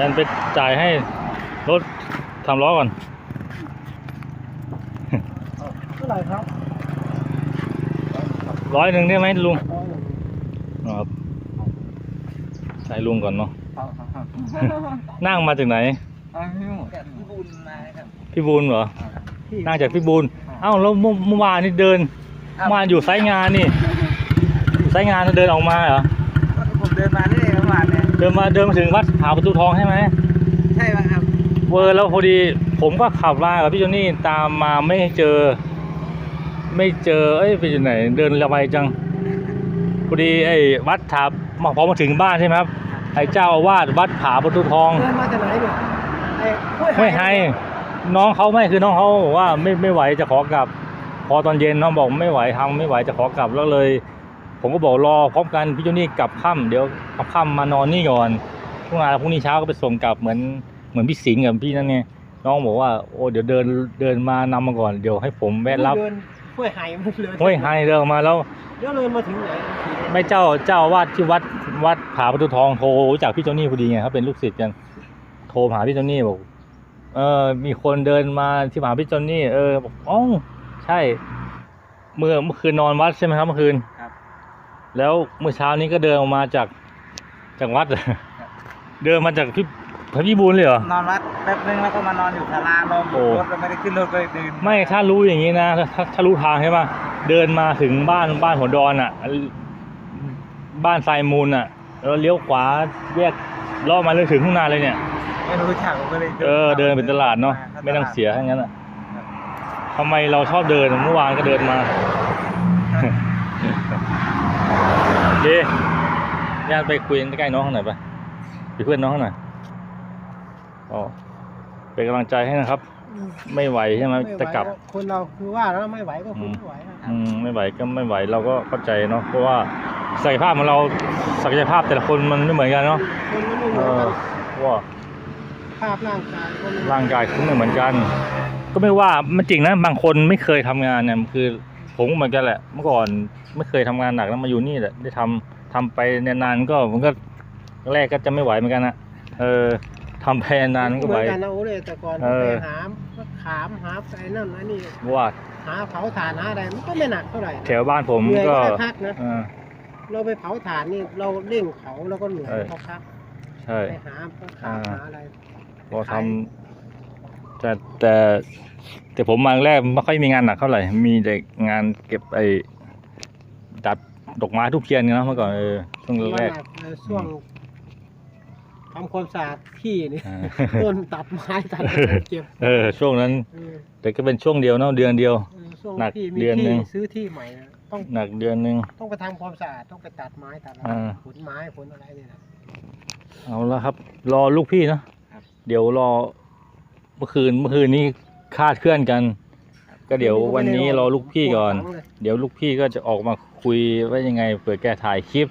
ยันไปจ่ายให้รถทำล้อก่อนเท่าไหร่ครับร้อยหนึ่งได้ไหมลุงอ๋อครับใช้ลุงก่อนเนาะนั่งมาจากไหนพี่บุญมาครับพี่บูนเหรอนั่งจากพี่บูนเอ้าแล้วเมื่อเมื่อวานนี่เดินเมื่อวานอยู่ไซต์งานนี่ไซต์งานแล้วเดินออกมาเหรอผมเดินมานี่เองประมาณเนี่ย เดินมาเดินมาถึงวัดผาประตูทองใช่ไหมใช่ไหมครับเวอร์แล้วพอดี ผมก็ขับมากับพี่โจนี่ตามมาไม่เจอ ไม่เจอเอ้ยไปอยู่ไหน เดินระบายจังพอดีไอ้วัดถามาพอมาถึงบ้านใช่ไหมครับไอ้เจ้าอาวาสวัดผาประตูทอง เดินมาจากไหนเนี่ยไอ้ห้วยไม่ให้น้องเขาไม่คือน้องเขาบอกว่าไม่ไม่ไหวจะขอกลับ พอตอนเย็นน้องบอกไม่ไหวทำไม่ไหวจะขอกลับแล้วเลย ผมก็บอกรอพร้อมกันพี่โจนี่กลับค่ำเดี๋ยวกลับค่ำมานอนนี่ก่อนพรุ่งนี้พรุ่งนี้เช้าก็ไปส่งกลับเหมือนเหมือนพี่สิงห์กับพี่นั่นเนี่ยน้องบอกว่าโอ้เดี๋ยวเดินเดินมานำมาก่อนเดี๋ยวให้ผมแวะรับเดินห้วยไห่มันเลยเฮ้ยไฮเดินออกมาแล้วเดี๋ยวเลยมาถึงไหนไม่เจ้าเจ้าอาวาดที่วัดวัดผาประตูทองโทรรู้จากพี่โจนี่พอดีไงเขาเป็นลูกศิษย์กันโทรหาพี่โจนี่บอกเออ มีคนเดินมาที่มหาพี่โจนี่ เออบอกอ๋อใช่ เมื่อเมื่อคืนนอนวัดใช่ไหมครับเมื่อคืนครับ แล้วเมื่อเช้านี้ก็เดินออกมาจากจากวัด เดินมาจากพี่พระพี่บูลเลยเหรอ นอนวัดแป๊บนึงแล้วก็มานอนอยู่ศาลาลมโอ้ รถเราไม่ได้ขึ้นรถไปเดินไม่ถ้ารู้อย่างนี้นะถ้าถ้าถ้ารู้ทางใช่ป่ะเดินมาถึงบ้านบ้านหัวดอนอะ บ้านทรายมูลอะ แล้วเลี้ยวขวาแยกล่อมาเลยถึงข้างหน้าเลยเนี่ย ไม่รู้จักผมก็เลยเออเดินเป็นตลาดเนาะไม่ต้องเสียทั้งนั้นอะทำไมเราชอบเดินเมื่อวานก็เดินมา โอ เคญาติไปคุยกันใกล้ๆน้องเขาหน่อยไปไปเพื่อนน้องเขาหน่อยอ๋อเป็นกำลังใจให้นะครับ ไม่ไหวใช่ไหมจะกลับ คนเราคือว่าแล้วไม่ไหวก็คือไม่ไหวนะอืมไม่ไหวก็ไม่ไหวเราก็เข้าใจเนาะเพราะว่าศักยภาพของเราศักยภาพแต่ละคนมันไม่เหมือนกันเนาะคนมันไม่เหเอมือนอกันเพราะว่าภาพร่างกายก็ไม่ร่างกายคุณไม่เหมือนกัน ก็ไม่ว่ามันจริงนะบางคนไม่เคยทำงานเนี่ยคือ ผมก็เหมือนกันแหละ เมื่อก่อนไม่เคยทำงานหนักแล้วมาอยู่นี่แหละได้ทำทำไปนานๆก็มันก็แรกก็จะไม่ไหวเหมือนกันนะเออทำไปนานๆมันก็เหไหวมือนกันนะโอ้เลยแต่ก่อนเออไปหามขามหาไอ้นั่นไอ้นี่เพราะว่าหาเผาถ่านหาอะไรมันก็ไม่หนักเท่าไหร่แถวบ้านผมเหนื่อยก็ก็ได้พักนะเออเราไปเผาถ่านนี่เราเร่งเผาแล้วก็เหนื่อยเออก็พักใช่ไปหาก็ขามหาอะไรพอทำแต่แต่ แต่ผมมาแรกไม่ค่อยมีงานหนักเท่าไหร่ มีแต่งานเก็บไอ้ดัดดอกไม้ทุกเทียนนะเมื่อก่อนเออช่วงแรกว่าเออช่วงทำความสะอาดที่นี่อ่า ต้นตัดไม้ตัดเก็บเออช่วงนั้น เออแต่ก็เป็นช่วงเดียวเนาะเดือนเดียว เออช่วงหนักที่มีเดือนหนึ่ที่ง ซื้อที่ใหม่นะต้องหนักเดือนหนึ่งต้องไปทำความสะอาดต้องไปตัดไม้ตัดอะไรอ่า ขนไม้ขนอะไรเนี่ยนะ เอาละครับ รอลูกพี่เนาะครับ เดี๋ยวรอเมื่อคืนเมื่อคืนนี้คาดเคลื่อนกัน ก็เดี๋ยววันนี้รอลูกพี่ก่อน เดี๋ยวลูกพี่ก็จะออกมาคุยว่ายังไงเผื่อแกถ่ายคลิป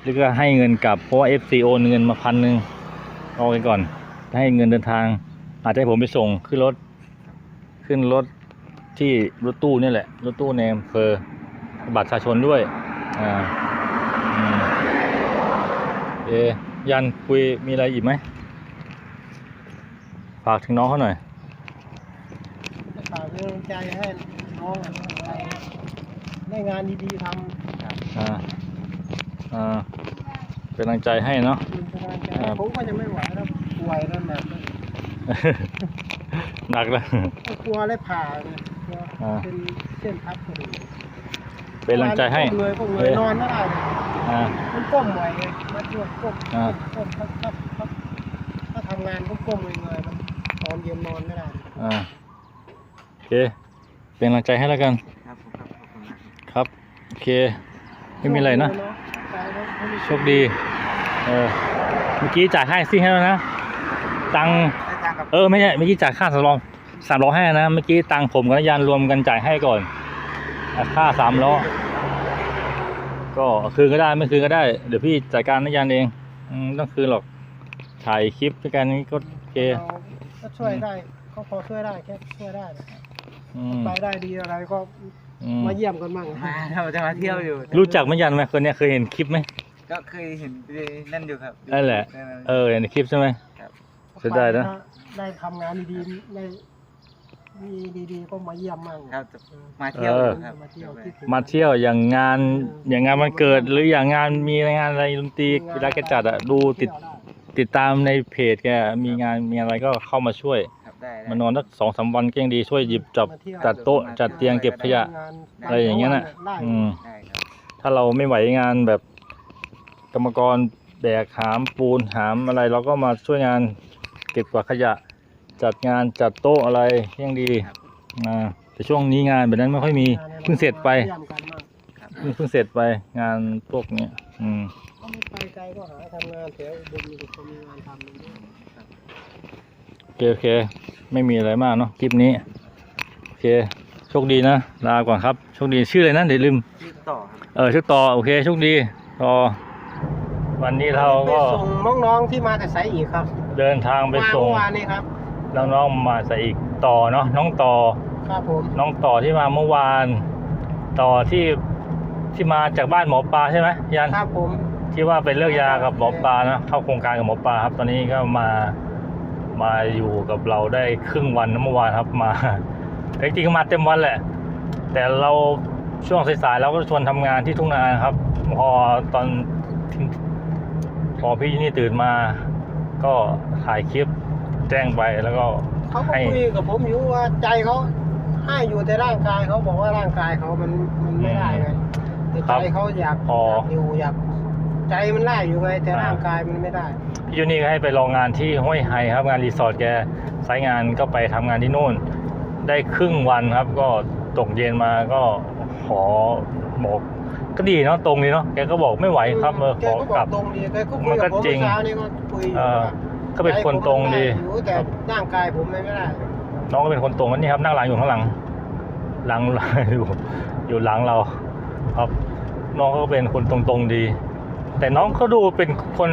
หรือก็ให้เงินกลับเพราะว่า FC โอนเงินมาพันหนึ่งเอาไปก่อน ให้เงินเดินทาง อาจจะให้ผมไปส่งขึ้นรถ ขึ้นรถที่รถตู้นี่แหละ รถตู้ในอำเภอบัตรประชาชนด้วย อ่าอืมเอะยันคุยมีอะไรอีกไหม ฝากถึงน้องเขาหน่อย ฝากเป็นกำลัง ใจให้น้องได้งานดีๆทำอ่าอ่าเป็นกำลังใจให้เนาะเป็นกำลังใจครับ ผมก็จะไม่ไหวแล้วป่วยแล้วหนักเลยหนักแล้วก็กลัวเลยผ่าเนี่ยกลัวอ่าเป็นเส้นพับกระดูกเป็นกำลังใจให้ก้มเลยก้มเลยนอนไม่ได้เลยอ่า มันก้มไหวไงมาช่วยก้มอ่า ก้มก้มถ้าถ้าถ้าทำงานก็ก้มเลยเงยมันตอนเย็นนอนไม่ได้ อ่าโอเค เป็นกำลังใจให้แล้วกัน ครับผมครับขอบคุณมากครับ โอเค ไม่มีอะไรนะ โชคดี เออ เมื่อกี้จ่ายค่าแท็กซี่ให้แล้วนะ ตังค์ได้ตังค์กับเออ ไม่ใช่ เมื่อกี้จ่ายค่าสำรองสามร้อยให้นะ เมื่อกี้ตังค์ผมกับนายยันรวมกันจ่ายให้ก่อนอะค่าสามล้อ ก็คืนก็ได้ไม่คืนก็ได้ เดี๋ยวพี่จัดการนายยันเองอืมไม่ต้องคืนหรอก ถ่ายคลิปด้วยกันนี้ก็โอเค เราก็ช่วยได้ก็พอช่วยได้แค่ช่วยได้นะ อืมไปได้ดีอะไรก็อืมมาเยี่ยมกันมั่งมาเราจะมาเที่ยวอยู่รู้จักนายยันไหมคนเนี้ยเคยเห็นคลิปไหม ก็เคยเห็นนั่นอยู่ครับนั่นแหละ เออเห็นในคลิปใช่ไหมครับเสียดายนะ ได้ทำงานดีๆได้มีดีๆก็มาเยี่ยมมั่งครับมาเที่ยวเออครับมาเที่ยวคิดถึง มาเที่ยวอย่างงานอย่างงานวันเกิดหรืออย่างงานมีงานอะไรดนตรีเวลาแกจัดอะดูติดเที่ยวไติดตามในเพจแกมีงานมีอะไรก็เข้ามาช่วยครับ ได้ได้มานอนสักสองสามวันก็ยังดีช่วยหยิบจับมาเที่ยวจัดโต๊ะจัดเตียงเก็บขยะทำงานอะไรอย่างเงี้ยน่ะ ได้อืม ได้ครับถ้าเราไม่ไหวงานแบบกรรมกรแบกหามปูนหามอะไร เราก็มาช่วยงานเก็บกวาดขยะ จัดงานจัดโต๊ะอะไรยังดีอ่าแต่ช่วงนี้งานแบบนั้นไม่ค่อยมีเพิ่งเสร็จไปเยี่ยมกันมากเพิ่งเพิ่งเสร็จไปงานพวกเนี้ยอืม ก็ไม่ไปไกลก็หาทำงานแถวอุบลมีคนมีงานทำอยู่ด้วยโอเคโอเค ไม่มีอะไรมากเนาะคลิปนี้ โอเค โชคดีนะ ลาก่อนครับ โชคดีชื่ออะไรนะเดี๋ยวลืม ชื่อต่อครับเออชื่อต่อโอเค โชคดีต่อวันนี้เราก็ไปส่งน้องๆที่มาแต่ไสอีกครับ เดินทางไปมาส่งเมื่อวานนี้ครับน้องๆมาใส่อีกต่อเนาะน้องต่อ ครับผมน้องต่อที่มาเมื่อวาน ต่อที่ที่มาจากบ้านหมอปลาใช่ไหมยันครับผม ที่ว่าไปเลิกยากับหมอปลานะเข้าโครงการกับหมอปลาครับ ตอนนี้ก็มา มาอยู่กับเราได้ครึ่งวันนะเมื่อวานครับมาแต่จริงๆก็มาเต็มวันแหละ แต่เราช่วงสายๆเราก็ชวนทำงานที่ทุ่งนาครับ พอตอนทิ้งพอพี่นี่ตื่นมา ก็ถ่ายคลิปแจ้งไปแล้วก็เขาก็ให้คุยกับผมอยู่ว่าใจเขาให้อยู่แต่ร่างกายเขาบอกว่าร่างกายเขามันมันไม่ได้ไงแต่ใจเขาอยากพออยากอยู่อยาก ใจมันได้อยู่ไงแต่อ่าร่างกายมันไม่ได้พี่ยูนี่ก็ให้ไปลองงานที่ห้วยไฮครับงานรีสอร์ทแกสายงานก็ไปทำงานที่นู่น ได้ครึ่งวันครับ ก็ตกเย็นมาก็ขอบอกก็ดีเนาะตรงดีเนาะแกก็บอกไม่ไหวครับเออแกขอก็บกอลักบตรงดีแกก็คุมัยนก็กับผมจริงเมื่อเช้านี้ก็คุยอยู่เออว่าก็เป็นคนตรงดีใจผมมันได้อยู่แต่ร่างกายผมไม่ได้น้องก็เป็นคนตรงนี่ครับนั่งหลังอยู่ข้างหลัง หลังอยู่อยู่หลังเรา ครับน้องก็เป็นคนตรงๆดี แต่น้องเขาดูเป็นคน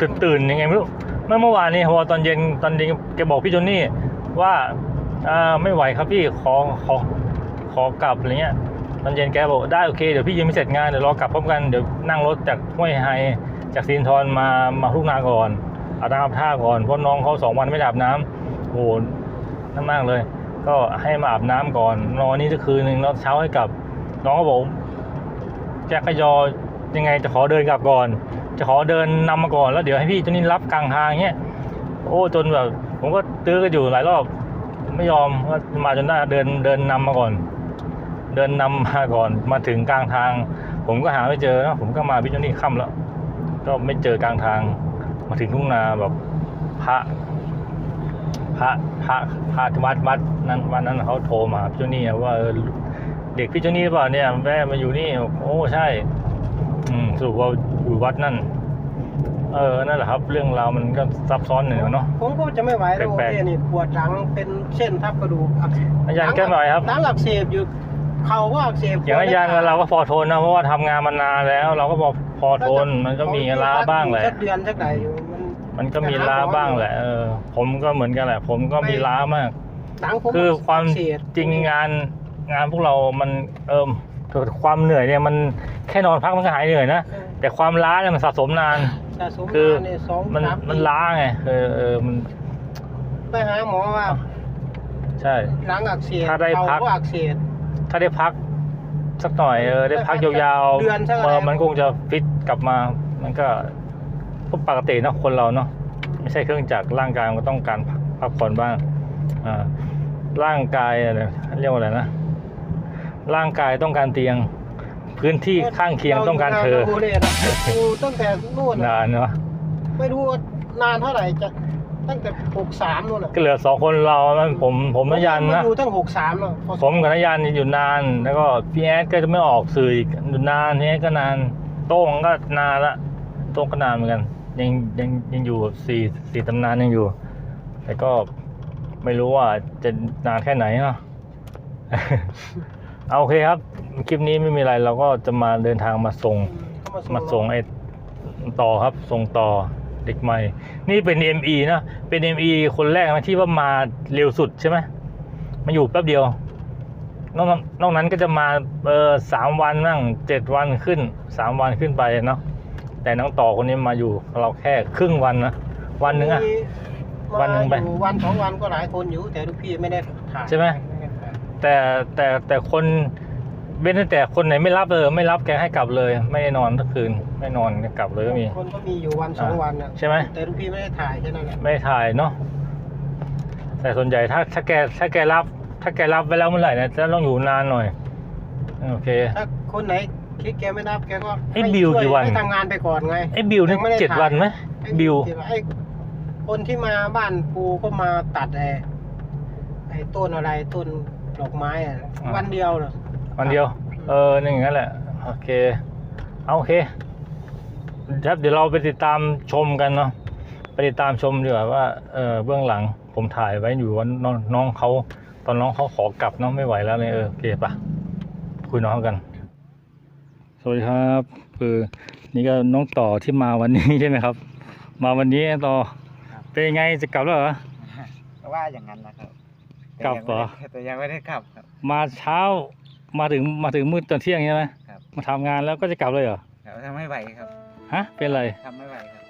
ตื่นๆยังไงไม่รู้เมื่อเมื่อวานนี้พอตอนเย็นตอนเย็นแกบอกพี่จนนี่ว่าอ่าไม่ไหวครับพี่ขอขอขอกลับอะไรเงี้ยตอนเย็นแกบอกได้โอเคเดี๋ยวพี่ยังไม่เสร็จงานเดี๋ยวรอกลับพร้อมกันเดี๋ยวนั่งรถจากห้วยไฮจากซีนทรมามาทุ่งนาก่อนอาบน้ำอาบท่าก่อนเพราะน้องเขาสองวันไม่ได้อาบน้ำโอ้โหนั่นมากเลย ก็ให้มาอาบน้ำก่อนนอนนี่จะคืนหนึ่งแล้วเช้าให้กลับ น้องก็บอกแจ็คกยอ ยังไงจะขอเดินกลับก่อน จะขอเดินนำมาก่อนแล้วเดี๋ยวให้พี่ตัวนี้รับกลางทางเงี้ยโอ้จนแบบผมก็ตื้อกันอยู่หลายรอบไม่ยอมก็มาจนได้เดินเดินนำมาก่อน เดินนำมาก่อนมาถึงกลางทาง ผมก็หาไม่เจอนะผมก็มาพี่เจ้านี่ค่ำแล้ว ก็ไม่เจอกลางทาง มาถึงทุ่งนาแบบพระพระพระพระวัดวัดนั้นวันนั้นเขาโทรมาพี่เจ้านี่ว่าเด็กพี่เจ้านี่เปล่าเนี่ยแม่มาอยู่นี่ โอ้ใช่ สรุปว่าอยู่วัดนั่น เออ นั่นแหละครับ เรื่องราวมันก็ซับซ้อนหน่อยเนาะ ผมก็จะไม่ไหวแล้วแปลกๆโอ้ยนี่ปวดหลังเป็นเส้นทับกระดูกอักอาจารย์แก้หน่อยครับ หลังอักเสบอยู่เข่าก็อักเสบอย่างอาจารย์เราก็พอทนนะเพราะว่าทำงานมานานแล้ว เราก็พอพอทนมันก็มีล้าบ้างแหละ สักเดือนสักไหนอยู่มันมันก็มีล้าบ้างแหละเออผมก็เหมือนกันแหละ ผมก็มีล้ามาก หลังผมคือความอักเสบจริงงานงานพวกเรามันเออ ความเหนื่อยเนี่ยมันแค่นอนพักมันก็หายเหนื่อยนะเออแต่ความล้าเนี่ยมันสะสมนาน สะสมคือมาเนี่ยสองมันสามมันปีล้าไงเออเออมันไปหาหมอว่าใช่ หลังอักเสบถ้าได้พัก เข่ก็อักเสบ ถ้าได้พักสักหน่อยเออได้พักยาวเดือนสักอะไรเออมันคงจะฟิตกลับมา มันก็ก็ปกติเนอะคนเราเนาะไม่ใช่เครื่องจักรร่างกายมันก็ต้องการพักพักผ่อนบ้างอ่าร่างกายอะไรเรียกว่าอะไรนะ ร่างกายต้องการเตียง พื้นที่ข้างเคียงต้องการเธอดูเลยนะดูตั้งแต่นู่นนานเนาะไม่รู้ว่านานเท่าไหร่จะตั้งแต่หกสามนู่นน่ะก็เหลือสองคนเรามันผมผมนยันนะมาอยู่ตั้งหกสามอะพอผมกับนยันอยู่นาน แล้วก็พี่แอดก็จะไม่ออกสื่ออีกอยู่นานพี่แอดก็นาน โต้งก็นานละโต้งก็นานเหมือนกัน ยังยังยังอยู่แบบสี่สี่ตำนานยังอยู่ แต่ก็ไม่รู้ว่าจะนานแค่ไหนเนาะ เอาโอเคครับ คลิปนี้ไม่มีอะไรเราก็จะมาเดินทางมาส่งเข้มาส่งไอ้ต่อครับ ส่งต่อเด็กใหม่ นี่เป็น ME นะเป็น ME คนแรกนะที่ว่ามาเร็วสุดใช่ไหมมาอยู่แป๊บเดียวนอกนั้นนอกนั้นก็จะมาเออสามวันนั่งเจ็ดวันขึ้นสามวันขึ้นไปเนาะแต่น้องต่อคนนี้มาอยู่กับเราแค่ครึ่งวันนะวันหนึ่งอะมีวันหนึ่งไปอยู่วันสองวันก็หลายคนอยู่แต่ลูกพี่ไม่ได้ถ่ายใช่ไหมด้ถ่าย แต่แต่แต่คนเว้นแต่คนไหนไม่รับเลยไม่รับแกให้กลับเลย ไม่ได้นอนทั้งคืน ไม่นอนกลับเลยก็มี คนก็มีอยู่วันสองวันนะใช่ไหม แต่ลูกพี่ไม่ได้ถ่ายแค่นั้นแหละไม่ได้ถ่ายเนาะแต่ส่วนใหญ่ถ้าถ้าแกถ้าแกรับ ถ้าแกรับไปแล้วเมื่อไหร่เนี่ยจะต้องอยู่นานหน่อยโอเค ถ้าคนไหนคลิกแกไม่รับแกก็ไอ้ให้บิวช่ยกี่วันให้ทำงานไปก่อนไงไอ้บิวนี่ยังไม่ได้เจ็ดถ่ายวันไหมไอ้บิวที่าไอ้คนที่มาบ้านปูก็มาตัดไอ้ไอ้ต้นอะไรต้น ดอกไม้อะวันเดียวเหรอวันเดียว เออนี่อย่างนั้นแหละ โอเค เอาโอเค ครับ เดี๋ยวเราไปติดตามชมกันเนาะ ไปติดตามชมดีกว่าว่า เออเบื้องหลัง ผมถ่ายไว้อยู่ว่าน้องน้องเขา ตอนน้องเขาขอกลับเน้องไม่ไหวแล้วเลยเออโอเคปะคุยน้องกัน สวัสดีครับคือนี่ก็น้องต่อที่มาวันนี้ ใช่ไหมครับ มาวันนี้ต่อ เป็นยังไงจะกลับแล้วเหรอ ว่าอย่างนั้นนะครับ กลับเหรอ แต่ยังไม่ได้กลับครับ มาเช้ามาถึงมาถึงมืดตอนเที่ยงใช่ไหมครับ มาทำงานแล้วก็จะกลับเลยเหรอครับทำไม่ไหวครับฮะเป็นไรทำไม่ไหวครับ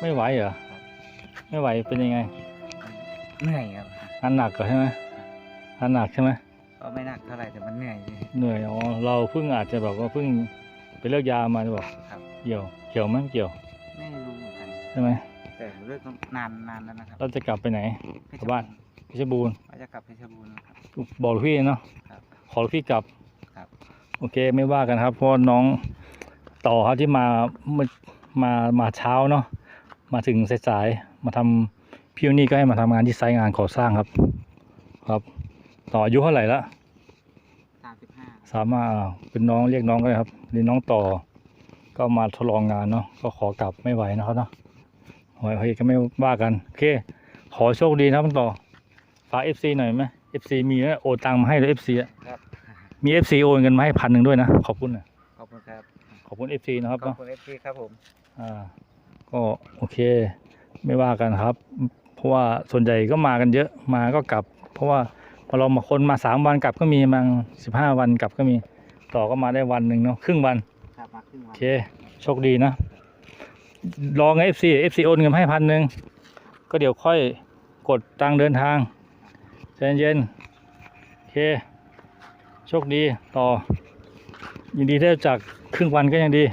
ไม่ไหวเหรอไม่ไหวเป็นยังไงเหนื่อยครับงานหนักเหรอใช่ไหมงานหนักใช่ไหมก็ไม่หนักเท่าไหร่แต่มันเหนื่อย เหนื่อยอ๋อเราเพิ่งอาจจะแบบว่าเพิ่งไปเลิกยามาหรือเปล่าครับ เกี่ยวเกี่ยวไหมเกี่ยวไม่รู้เหมือนกัน ใช่ไหมแต่เลิกนานนานแล้วนะครับเราจะกลับไปไหน กลับบ้านเพ ชรบูรณ์ว่าจะกลับเพชรบูรณ์นะครับ บอกลูกพี่เนาะครับ ขอลูกพี่กลับครับ โอเคไม่ว่ากันครับเพราะน้องต่อครับที่มาเมื่อมามาเช้าเนาะมาถึงสายๆมาทำพี่นี่ก็ให้มาทำงานที่ไซต์งานก่อสร้างครับ ครับ ต่ออายุเท่าไหร่ละสามสิบห้าสามารถเป็นน้องเรียกน้องก็ได้ครับนี่น้องต่อก็มาทดลองงานเนาะก็ขอกลับไม่ไหวนะครับเนาะโอ้ยโอเคก็ไม่ว่ากันโอเคขอโชคดีนะครับน้องต่อ ฝาก FC หน่อยไหม FC มีนะโอนตังค์มาให้เลย FC อะครับ มี FC โอนเงินมาให้พันหนึ่งด้วยนะ ขอบคุณนะขอบคุณครับ ขอบคุณ FC นะครับขอบเนาะคุณเอฟซีครับผม อ่าก็โอเค ไม่ว่ากันครับ เพราะว่าส่วนใหญ่ก็มากันเยอะมาก็กลับ เพราะว่าพอเรามาคนมาสามวันกลับก็มีบางสิบห้าวันกลับก็มี ต่อก็มาได้วันหนึ่งเนาะครึ่งวัน ครับมาครึ่งวัโอนเค โชคดีนะลองเอฟซีเอฟซีโอนเงินมาให้พันหนึ่ง ก็เดี๋ยวค่อยกดตังค์เดินทาง ใจเย็นๆโอเค โชคดีต่อ ยินดีได้จากครึ่งวันก็ยังดี